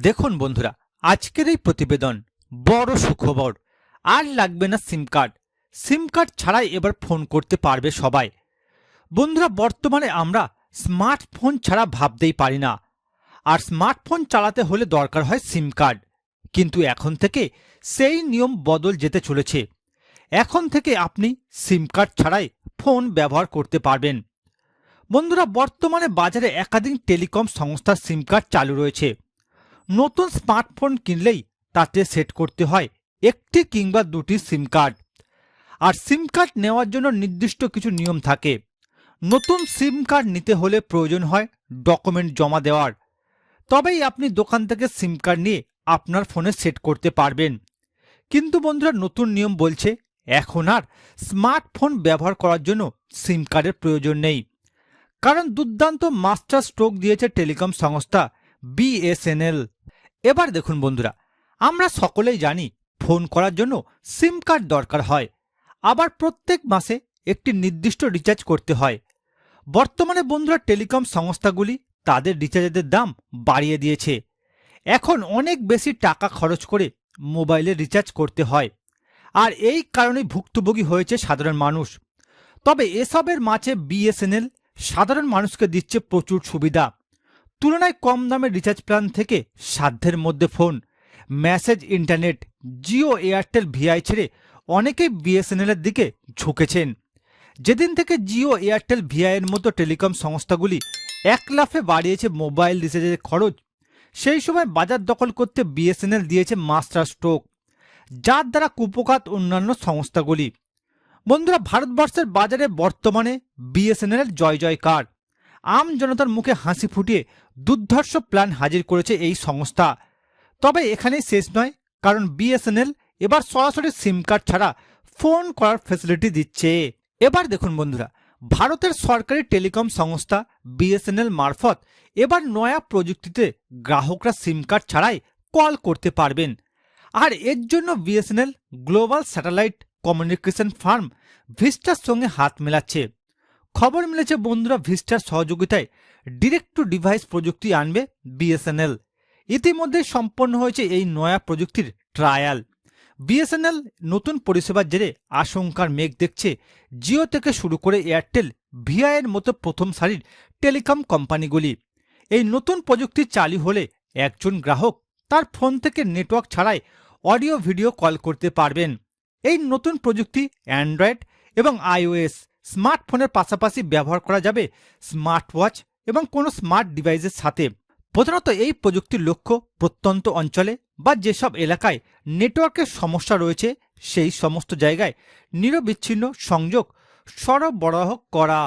দেখুন বন্ধুরা, আজকের এই প্রতিবেদন বড় সুখবর। আর লাগবে না সিম কার্ড। সিম কার্ড ছাড়াই এবার ফোন করতে পারবে সবাই। বন্ধুরা, বর্তমানে আমরা স্মার্টফোন ছাড়া ভাবতেই পারি না। আর স্মার্টফোন চালাতে হলে দরকার হয় সিম কার্ড। কিন্তু এখন থেকে সেই নিয়ম বদল যেতে চলেছে। এখন থেকে আপনি সিম কার্ড ছাড়াই ফোন ব্যবহার করতে পারবেন। বন্ধুরা, বর্তমানে বাজারে একাধিক টেলিকম সংস্থার সিম কার্ড চালু রয়েছে। নতুন স্মার্টফোন কিনলেই তাতে সেট করতে হয় একটি কিংবা দুটি সিম কার্ড। আর সিম কার্ড নেওয়ার জন্য নির্দিষ্ট কিছু নিয়ম থাকে। নতুন সিম কার্ড নিতে হলে প্রয়োজন হয় ডকুমেন্ট জমা দেওয়ার। তবেই আপনি দোকান থেকে সিম কার্ড নিয়ে আপনার ফোনে সেট করতে পারবেন। কিন্তু বন্ধুরা, নতুন নিয়ম বলছে এখন আর স্মার্টফোন ব্যবহার করার জন্য সিম কার্ডের প্রয়োজন নেই। কারণ দুর্দান্ত মাস্টার স্ট্রোক দিয়েছে টেলিকম সংস্থা বিএসএনএল। এবার দেখুন বন্ধুরা, আমরা সকলেই জানি ফোন করার জন্য সিম কার্ড দরকার হয়। আবার প্রত্যেক মাসে একটি নির্দিষ্ট রিচার্জ করতে হয়। বর্তমানে বন্ধুরা টেলিকম সংস্থাগুলি তাদের রিচার্জের দাম বাড়িয়ে দিয়েছে। এখন অনেক বেশি টাকা খরচ করে মোবাইলে রিচার্জ করতে হয়। আর এই কারণে ভুক্তভোগী হয়েছে সাধারণ মানুষ। তবে এসবের মাঝে বিএসএনএল সাধারণ মানুষকে দিচ্ছে প্রচুর সুবিধা। তুলনায় কম দামের রিচার্জ প্ল্যান থেকে সাধ্যের মধ্যে phone, message internet, Jio, Airtel, Vi ছেড়ে অনেকেই বিএসএনএল এর দিকে ঝুঁকেছেন। যেদিন থেকে জিও, এয়ারটেল, ভিআই এর মতো টেলিকম সংস্থাগুলি এক লাফে বাড়িয়েছে মোবাইল রিচার্জের খরচ, সেই সময় বাজার দখল করতে বিএসএনএল দিয়েছে মাস্টার স্ট্রোক, যার দ্বারা কুপকাত অন্যান্য সংস্থাগুলি। বন্ধুরা, ভারতবর্ষের বাজারে বর্তমানে বিএসএনএল জয় জয়কার আম জনতার মুখে হাসি ফুটিয়ে দুর্ধর্ষ প্ল্যান হাজির করেছে এই সংস্থা। তবে এখানেই শেষ নয়, কারণ বিএসএনএল এবার সরাসরি সিম কার্ড ছাড়া ফোন করার ফেসিলিটি দিচ্ছে। এবার দেখুন বন্ধুরা, ভারতের সরকারি টেলিকম সংস্থা বিএসএনএল মারফত এবার নয়া প্রযুক্তিতে গ্রাহকরা সিম কার্ড ছাড়াই কল করতে পারবেন। আর এর জন্য BSNL global satellite communication firm ভিস্টার সঙ্গে হাত মেলাচ্ছে। খবর মিলেছে বন্ধুরা ভিস্টার সহযোগিতায় ডিরেক্ট টু ডিভাইস প্রযুক্তি আনবে বিএসএনএল ইতিমধ্যে সম্পন্ন হয়েছে এই নয়া প্রযুক্তির ট্রায়াল বিএসএনএল নতুন পরিষেবার জেরে আশঙ্কার মেঘ দেখছে। জিও থেকে শুরু করে এয়ারটেল ভিআইয়ের মতো প্রথম সারির টেলিকম কোম্পানিগুলি। এই নতুন প্রযুক্তি চালু হলে একজন গ্রাহক তার ফোন থেকে নেটওয়ার্ক ছাড়াই অডিও, ভিডিও কল করতে পারবেন। এই নতুন প্রযুক্তি অ্যান্ড্রয়েড এবং আইওএস স্মার্টফোনের পাশাপাশি ব্যবহার করা যাবে স্মার্ট ওয়াচ এবং কোনো স্মার্ট ডিভাইসের সাথে। প্রধানত এই প্রযুক্তির লক্ষ্য প্রত্যন্ত অঞ্চলে বা যেসব এলাকায় নেটওয়ার্কের সমস্যা রয়েছে, সেই সমস্ত জায়গায় নিরবিচ্ছিন্ন সংযোগ সরবরাহ করা।